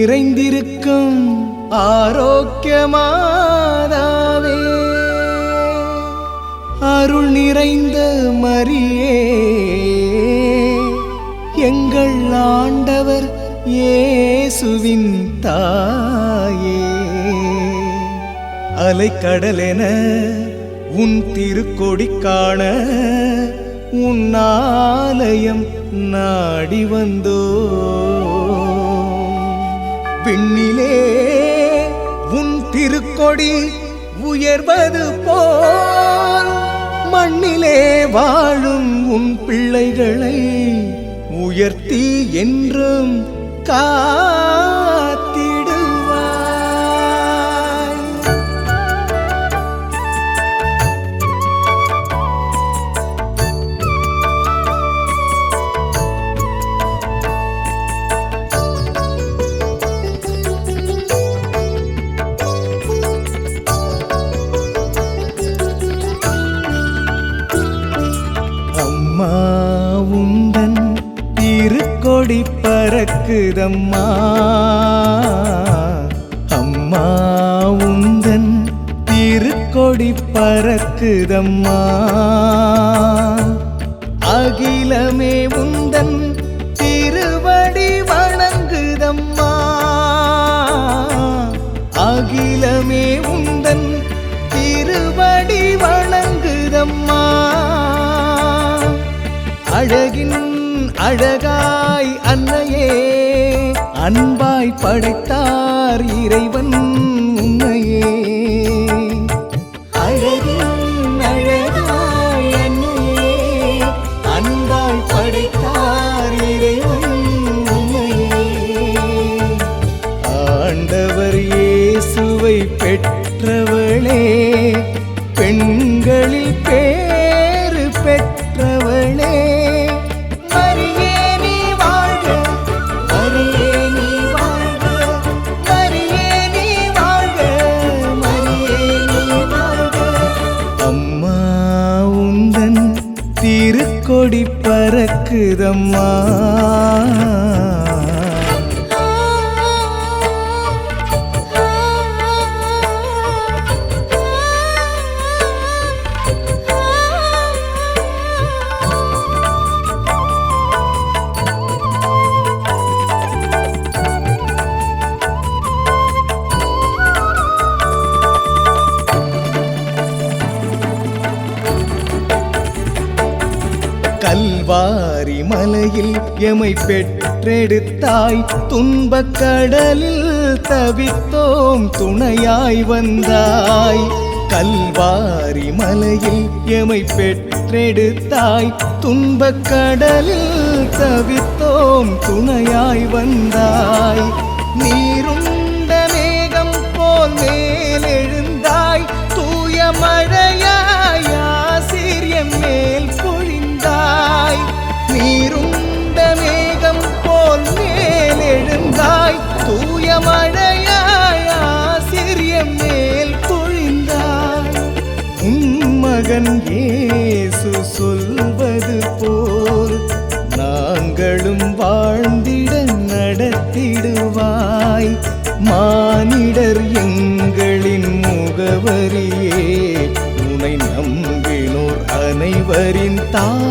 நிறைந்திருக்கும் ஆரோக்கியமாதாவே. அருள் நிறைந்த மரியே எங்கள் ஆண்டவர் இயேசுவின் தாயே. அலைக்கடலென உன் திருக்கொடி காண உன் ஆலயம் நாடி வந்தோ. திருக்கொடி உயர்வது போல் மண்ணிலே வாழும் உன் பிள்ளைகளை உயர்த்தி என்றும் கா பறக்குதம்மா அம்மா உந்தன் திருக்கொடி பறக்குதம்மா. அகிலமே உந்தன் திருவடி வணங்குதம்மா. அகிலமே உந்தன் திருவடி வணங்குதம்மா. அழகின் அழகாய் அன்னையே அன்பாய் படைத்தார் இறைவன் உன்னையே. பெற்றவளே பெண்களில் பேறு பெற்ற பறக்குதம்மா மலையில் எமை பெற்றெடுத்தாய் துன்பக் கடலில் தவித்தோம் துணையாய் வந்தாய். கல்வாரி மலையில் எமை பெற்றெடுத்தாய் துன்பக் கடலில் தவித்தோம் துணையாய் வந்தாய். நீரும் மழையாய் ஆசிரியம் மேல் பொழிந்தாய். உன் மகன் இயேசு சொல்வது போல் நாங்களும் வாழ்ந்திட நடத்திடுவாய். மானிடர் எங்களின் முகவரியே உனை நம்பினோர் அனைவரின் தான்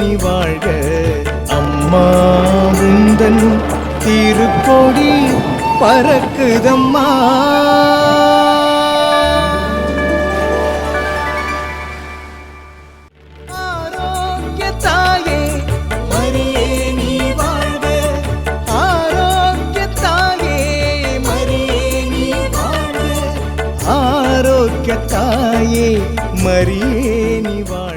நீ வாழ்க. அம்மா உந்தன் திருக்கொடி பறக்குதம்மா. ஆரோக்கிய தாயே மரியே நீ வாழ்க.